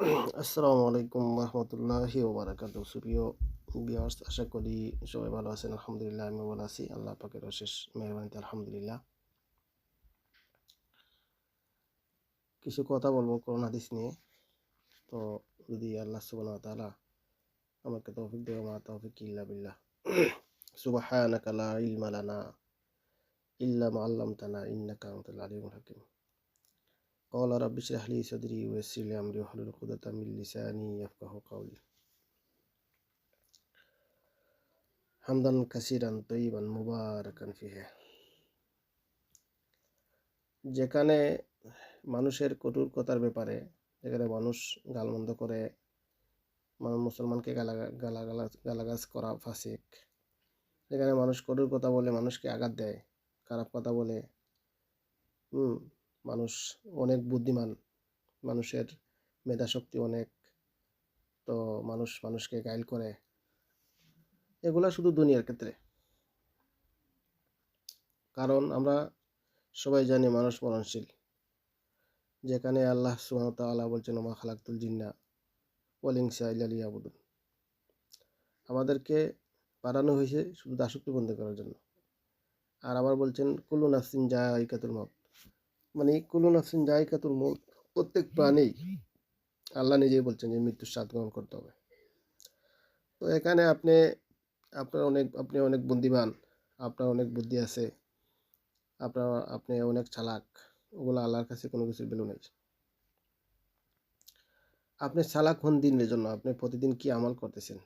আসসালামু আলাইকুম রহমতুল্লাহি ওবরাকাত সুপ্রিয় বিয়ার্স আশা করি সবাই ভালো আছেন। আলহামদুলিল্লাহ আমি ভালো আছি। আল্লাহ পাকের অশেষ মেহরবানিতে আলহামদুলিল্লাহ। কিছু কথা বলব করোনা হাদিস নিয়ে। তো যদি আল্লাহ সুবহানাহু ওয়া তাআলা আমাকে তৌফিক দেওয়া মা তৌফিক ইল্লা বিল্লাহ। সুবহানাকা লা ইলমা লানা ইল্লা মা আল্লামতানা ইন্নাকা আনতাল আলিমুল হাকিম। قال رب اشرح لي صدري ويسر لي امري واحلل عقدة من لساني يفقهوا قولي حمدا كثيرا طيبا مباركا فيه যেখানে মানুষের কঠোর কথার ব্যাপারে যেখানে মানুষ গালমন্দ করে মানুষ মুসলমানকে গালা গালা গালাগাছ করা ফাসিক যেখানে মানুষ কঠোর কথা বলে মানুষকে আঘাত দেয় খারাপ কথা বলে হুম মানুষ অনেক বুদ্ধিমান, মানুষের মেধাশক্তি অনেক, তো মানুষ মানুষকে গাইল করে। এগুলা শুধু দুনিয়ার ক্ষেত্রে। কারণ আমরা সবাই জানি মানুষ মরণশীল। যেখানে আল্লাহ সুমত আল্লাহ বলছেন, ওমা খালাকুল জিন্না ওয়ালিংসা ইলালিয়াবুদুন আমাদেরকে বাড়ানো হয়েছে শুধু দাসত্ব বন্ধ করার জন্য। আর আবার বলছেন কুলু নাসিন জা ইকাতুল মত মানে কুলু নাফসিন জায়কাতুল মৌত প্রত্যেক প্রাণী আল্লাহ নিজেই বলছেন যে মৃত্যুর স্বাদ গ্রহণ করতে হবে। তো এখানে আপনি আপনার অনেক আপনি অনেক বুদ্ধিমান আপনার অনেক বুদ্ধি আছে আপনার আপনি অনেক চালাক ওগুলো আল্লাহর কাছে কোনো কিছুর ভ্যালু নেই। আপনি চালাক হন দিনের জন্য আপনি প্রতিদিন কি আমল করতেছেন?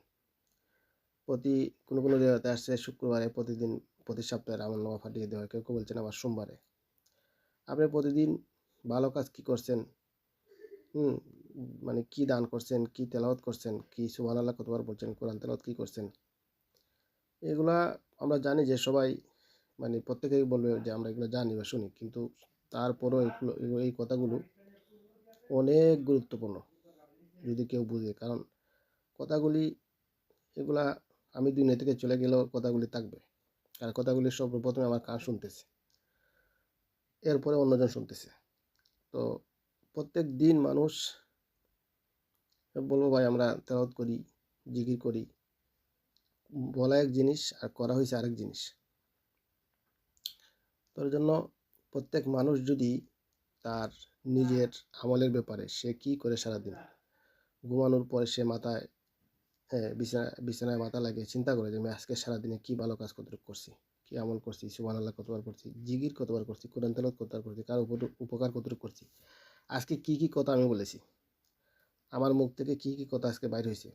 প্রতি কোনো কোনো জায়গাতে আসছে শুক্রবারে প্রতিদিন প্রতি সপ্তাহে আমল নামা ফাটিয়ে দেওয়া হয় কেউ কেউ বলছেন আবার সোমবারে। আপনি প্রতিদিন ভালো কাজ কি করছেন? হুম মানে কি দান করছেন? কি তেলাওয়াত করছেন? কি সুবান আল্লাহ কতবার বলছেন? কোরআন তেলাওয়াত কি করছেন? এগুলা আমরা জানি যে সবাই মানে প্রত্যেকেই বলবে যে আমরা এগুলো জানি বা শুনি। কিন্তু তারপরও এগুলো, এই কথাগুলো অনেক গুরুত্বপূর্ণ, যদি কেউ বুঝে। কারণ কথাগুলি, এগুলা আমি দুনিয়া থেকে চলে গেলেও কথাগুলি থাকবে। আর কথাগুলি সর্বপ্রথমে আমার কান শুনতেছে। এরপরে অন্যজন শুনতেছে। তো প্রত্যেক দিন মানুষ, বলব ভাই আমরা তেলাওয়াত করি, জিকির করি। বলা এক জিনিস আর করা হয়েছে আরেক জিনিস। তোর জন্য প্রত্যেক মানুষ যদি তার নিজের আমলের ব্যাপারে সে কি করে সারাদিন ঘুমানোর পরে সে মাথায় হ্যাঁ বিছানা, বিছানায় মাথা লাগিয়ে চিন্তা করে যে আমি আজকে সারাদিনে কী ভালো কাজ কত করছি। কি আমল করছি সুবান আল্লাহ কতবার করছি জিগির কতবার করছি, কোরআন তেলত কতবার করছি, কার উপর উপকার কতটুকু করছি, আজকে কি কি কথা আমি বলেছি, আমার মুখ থেকে কি কি কথা আজকে বাইর হয়েছে,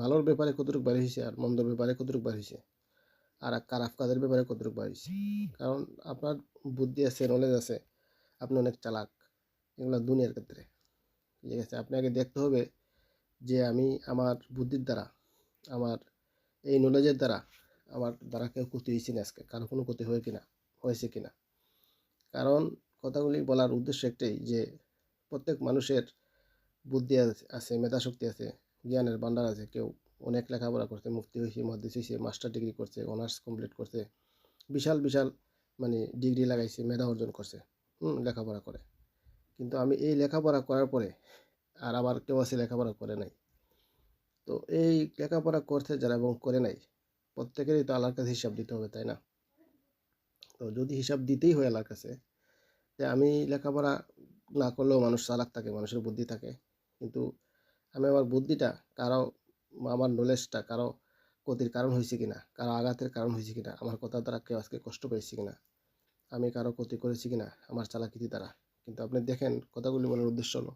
ভালোর ব্যাপারে কতটুকু বাইর হয়েছে আর মন্দর ব্যাপারে কতটুকু বাইর হয়েছে, আর খারাপ কাজের ব্যাপারে কতটুকু বাইর হয়েছে, কারণ আপনার বুদ্ধি আছে নলেজ আছে, আপনি অনেক চালাক, এগুলো দুনিয়ার ক্ষেত্রে, ঠিক আছে আপনাকে দেখতে হবে যে আমি আমার বুদ্ধির দ্বারা, আমার এই নলেজের দ্বারা আমার দ্বারা কেউ ক্ষতি হয়েছে না আজকে। কারও কোনো ক্ষতি হয়ে কিনা? হয়েছে কিনা? কারণ কথাগুলি বলার উদ্দেশ্য একটাই যে, প্রত্যেক মানুষের বুদ্ধি আছে মেধাশক্তি আছে, জ্ঞানের ভান্ডার আছে। কেউ অনেক লেখাপড়া করছে মুক্তি হয়েছে মহাদিস হয়েছে, মাস্টার ডিগ্রি করছে, অনার্স কমপ্লিট করছে, বিশাল বিশাল মানে ডিগ্রি লাগাইছে, মেধা অর্জন করছে, হুম, লেখাপড়া করে। কিন্তু আমি এই লেখাপড়া করার পরে আর আবার কেউ আছে লেখাপড়া করে নাই। তো এই লেখাপড়া করছে যারা এবং করে নাই প্রত্যেকেরই তো আল্লাহর কাছে হিসাব দিতে হবে, তাই না? তো যদি হিসাব দিতেই হয় আল্লাহর কাছে, যে আমি লেখাপড়া না করলেও মানুষ চালাক থাকে, মানুষের বুদ্ধি থাকে, কিন্তু আমি আমার বুদ্ধিটা কারও, আমার নলেজটা কারও ক্ষতির কারণ হয়েছে কিনা, কারও আঘাতের কারণ হয়েছে কিনা, আমার কথা দ্বারা কেউ আজকে কষ্ট পেয়েছি কিনা, আমি কারও ক্ষতি করেছি কিনা, আমার চালাকিতি দ্বারা। কিন্তু আপনি দেখেন, কথাগুলি বলার উদ্দেশ্য হলো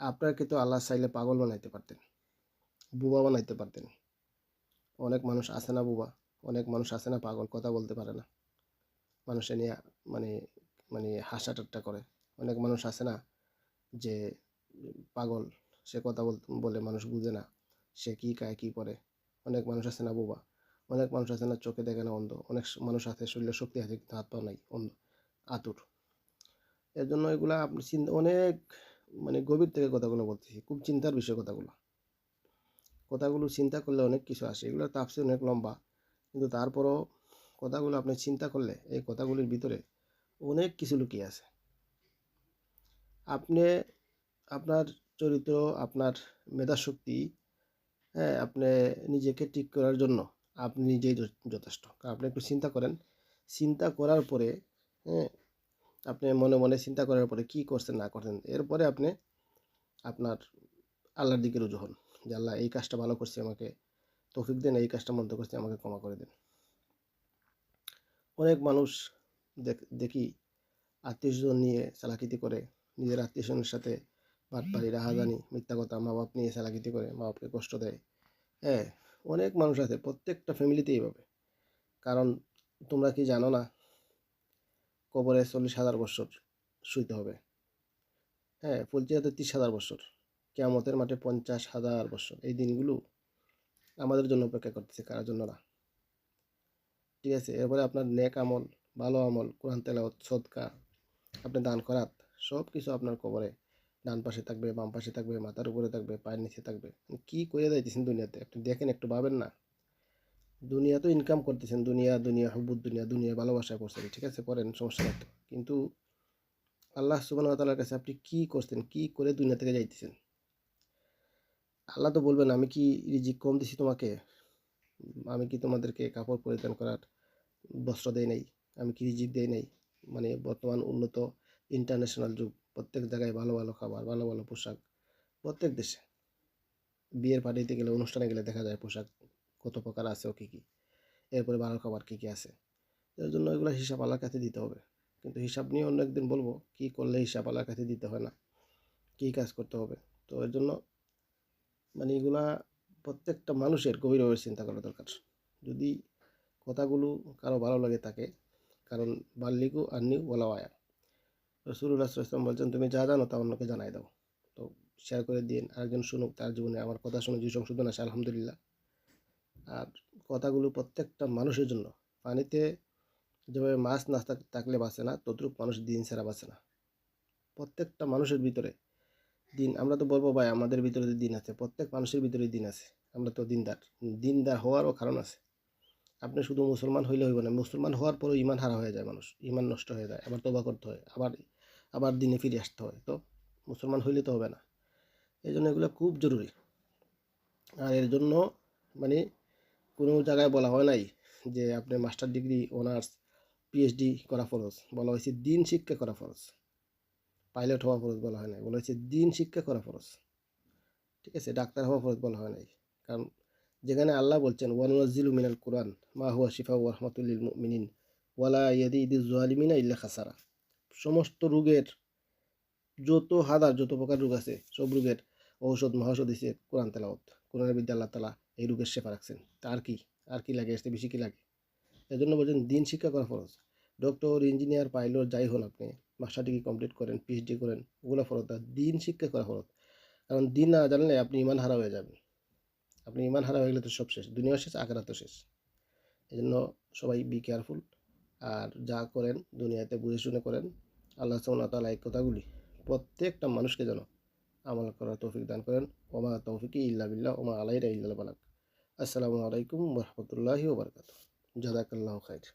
আপনার কিন্তু আল্লাহ চাইলে পাগল বানাইতে পারতেন, বুবা বানাইতে পারতেন অনেক মানুষ আছে না বুবা, অনেক মানুষ আছে না পাগল, কথা বলতে পারে না। মানুষে নিয়ে মানে মানে হাসা ঠাট্টা করে। অনেক মানুষ আছে না যে পাগল, সে কথা বলে মানুষ বুঝে না সে কী খায়, কী করে। অনেক মানুষ আছে না বোবা, অনেক মানুষ আছে না চোখে দেখে না অন্ধ। অনেক মানুষ আছে শরীরে শক্তি আছে কিন্তু হাত পা নাই, অন্ধ, আতুর। এর জন্য এগুলা আপনি চিন্তা, অনেক মানে গভীর থেকে কথাগুলো বলতেছি, খুব চিন্তার বিষয় কথাগুলো। কথাগুলো চিন্তা করলে অনেক কিছু আসে। এগুলো তাপসে অনেক লম্বা। কিন্তু তারপরও কথাগুলো আপনি চিন্তা করলে এই কথাগুলির ভিতরে অনেক কিছু লুকিয়ে আছে। আপনি, আপনার চরিত্র, আপনার মেধাশক্তি হ্যাঁ আপনি নিজেকে ঠিক করার জন্য আপনি নিজেই যথেষ্ট। কারণ আপনি একটু চিন্তা করেন। চিন্তা করার পরে হ্যাঁ আপনি মনে মনে চিন্তা করার পরে কি করছেন, না করছেন, এরপরে আপনি আপনার আল্লাহর দিকে রুজু হন। যে আল্লাহ এই কাজটা ভালো করছি আমাকে, তৌফিক দেন, এই কাজটা মন্দ করছি, আমাকে ক্ষমা করে দেন। অনেক মানুষ দেখি আত্মীয় স্বজন নিয়ে চালাকিতি করে, নিজের আত্মীয় স্বজনের সাথে বাটপাড়ি, রাহাজানি, মিথ্যা কথা মা বাপ নিয়ে চালাকিতি করে মা বাপকে কষ্ট দেয়। হ্যাঁ অনেক মানুষ আছে, প্রত্যেকটা ফ্যামিলিতে এইভাবে। কারণ তোমরা কি জানো না, কবরে চল্লিশ হাজার বছর শুইতে হবে। হ্যাঁ ফুলচিয়াতে তিরিশ হাজার বছর। কেয়ামতের মাঠে পঞ্চাশ হাজার বছর। এই দিনগুলো আমাদের জন্য অপেক্ষা করতেছে, কারোর জন্য না। ঠিক আছে, এরপরে আপনার নেক আমল, ভালো আমল, কোরআন তেলাওয়াত, সদকা, আপনি দান করাত সব কিছু আপনার কবরে। ডান পাশে থাকবে, বাম পাশে থাকবে, মাথার উপরে থাকবে, পায়ের নিচে থাকবে। কি করে যাইতেছেন দুনিয়াতে? একটু দেখেন, একটু ভাবেন না। দুনিয়া তো ইনকাম করতেছেন, দুনিয়া দুনিয়া হব্বুদ দুনিয়া দুনিয়া ভালোবাসায় পড়ছেন ঠিক আছে, করেন, সমস্যা নাই। কিন্তু আল্লাহ সুবাহ তালার কাছে আপনি কি করছেন, কি করে দুনিয়া থেকে যাইতেছেন? আল্লাহ তো বলবেন, আমি কি রিজিক কম দিছি তোমাকে? আমি কি তোমাদেরকে কাপড় পরিধান করার বস্ত্র দেই নাই? আমি কি রিজিক দেই নাই? মানে বর্তমান উন্নত ইন্টারন্যাশনাল যুগ, প্রত্যেক জায়গায় ভালো ভালো খাবার, ভালো ভালো পোশাক, প্রত্যেক দেশে। বিয়ের পার্টিতে গেলে, অনুষ্ঠানে গেলে দেখা যায় পোশাক কত প্রকার আছে ও কী কী। এরপরে ভালো খাবার কী কী আছে? এর জন্য এগুলো হিসাব আল্লাহর কাছে দিতে হবে। কিন্তু হিসাব নিয়ে অন্য একদিন বলব, কী করলে হিসাব আল্লাহর কাছে দিতে হয় না? কী কাজ করতে হবে? তো এর জন্য মানে এগুলা প্রত্যেকটা মানুষের গভীরভাবে চিন্তা করা দরকার। যদি কথাগুলো কারও ভালো লাগে তাকে কারণ বাল্লিকু আন্নিউ বলা আয়া রসুল্লাহ ইসলাম বলছেন, তুমি যা জানো তা অন্যকে জানাই দাও। তো শেয়ার করে দিন আরেকজন শুনুক, তার জীবনে আমার কথা শুনে যে সংশোধন আসে আলহামদুলিল্লাহ। আর কথাগুলো প্রত্যেকটা মানুষের জন্য। পানিতে যেভাবে মাছ না থাকলে বাঁচে না তদ্রুপ মানুষ দিন ছাড়া বাঁচে না। প্রত্যেকটা মানুষের ভিতরে দিন, আমরা তো বলব ভাই আমাদের ভিতরে যে দিন আছে, প্রত্যেক মানুষের ভিতরে দিন আছে, আমরা তো দিনদার দিনদার হওয়ারও কারণ আছে। আপনি শুধু মুসলমান হইলে হইব না, মুসলমান হওয়ার পরেও ইমান হারা হয়ে যায় মানুষ ইমান নষ্ট হয়ে যায়, আবার তোবা করতে হয়, আবার আবার দিনে ফিরে আসতে হয়, তো মুসলমান হইলে তো হবে না। এই জন্য এগুলো খুব জরুরি। আর এর জন্য মানে কোনো জায়গায় বলা হয় নাই যে আপনি মাস্টার ডিগ্রি, অনার্স পিএইচডি করা ফরজ, বলা হয়েছে দিন শিক্ষা করা ফরজ। পাইলট হওয়া ফরজ বলা হয় নাই। বলা হয়েছে দিন শিক্ষা করা ফরজ। ঠিক আছে? ডাক্তার হওয়া ফরজ বলা হয় নাই। কারণ যেখানে আল্লাহ বলছেন ওয়ানুজিলু মিনাল কোরআন, মা হুয়া শিফা ওয়া রহমাতুল্লিল মুমিনিন ওয়ালা ইয়াদি ইদি জালিমিনা ইল্লা খাসারা। সমস্ত রোগের যত হাদার, যত প্রকার রোগ আছে, সব রোগের ঔষধ মহাষধ দিছে কোরআন তেলাওত কোরআনের বিদ্যা আল্লাহ তালা এই রোগের শেফা রাখছেন। তার কি? আর কি লাগে? এসে বেশি কি লাগে? এই জন্য বলছেন, দিন শিক্ষা করা ফরজ। ডক্টর, ইঞ্জিনিয়ার, পাইলট, যাই হন আপনি মাস্টার ডিগ্রি কমপ্লিট করেন পিএইচডি করেন, ওগুলো ফরজ না, দিন শিক্ষা করা ফরজ কারণ দিন না জানলে আপনি ইমান হারা হয়ে যাবেন। আপনি ইমান হারা হয়ে গেলে তো সব শেষ, দুনিয়া শেষ, আখেরাত তো শেষ। এই জন্য সবাই বি কেয়ারফুল আর যা করেন দুনিয়াতে বুঝে শুনে করেন। আল্লাহ সাল্লাহ তালা এই কথাগুলি প্রত্যেকটা মানুষকে যেন আমল করার তৌফিক দান করেন। ওমা তৌফিকি ইল্লা বিল্লাহ ওমা আলাইরা ইল্লা বালাক। আসসালামু আলাইকুম রহমতুল্লাহি ওবরকাত জাজাকাল্লাহ খাইর।